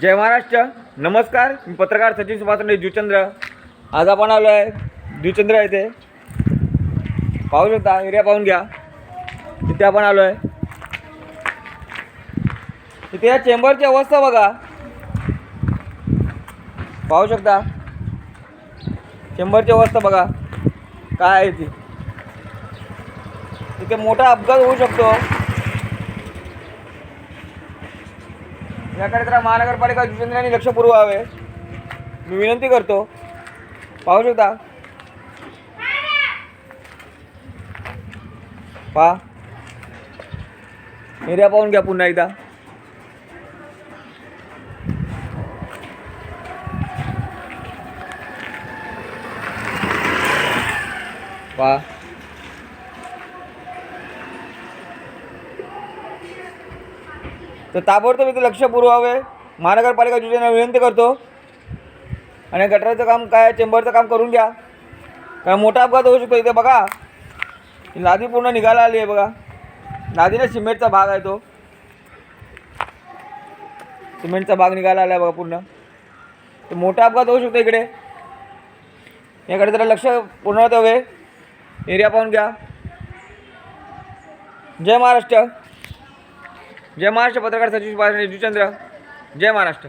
जय महाराष्ट्र. नमस्कार मी पत्रकार सचिन सुभाष जुचंद्र आज आपण आलो आहे द्विचंद्र येथे. पाहू शकता एरिया पाहून घ्या. तिथे आपण आलो आहे तिथे या चेंबरची अवस्था बघा. पाहू शकता. चेंबरची अवस्था बघा. काय आहे ती? तिथे मोठा अपघात होऊ शकतो. याकडे तर महानगरपालिका जुचंद्रांनी लक्ष पुरवावे. मी विनंती करतो. पाहू शकता? पा. एरिया पाहून घ्या पुन्हा एकदा. पा. तर ताबडतोब इथे लक्ष पुरवावे. महानगरपालिका योजना विनंती करतो. आणि गटराचं काम काय चेंबरचं काम करून घ्या. काय मोठा अपघात होऊ शकतो इथे बघा. लादी पूर्ण निघायला आली आहे बघा. लादीने सिमेंटचा भाग आहे तो. सिमेंटचा भाग निघायला आला आहे बघा पूर्ण. तर मोठा अपघात होऊ शकतो इकडे. याकडे जरा लक्ष पूर्ण हवे एरिया पाहून घ्या. जय महाराष्ट्र. जय महाराष्ट्र पत्रकार सचिव सुभाष जुचंद्र जय महाराष्ट्र.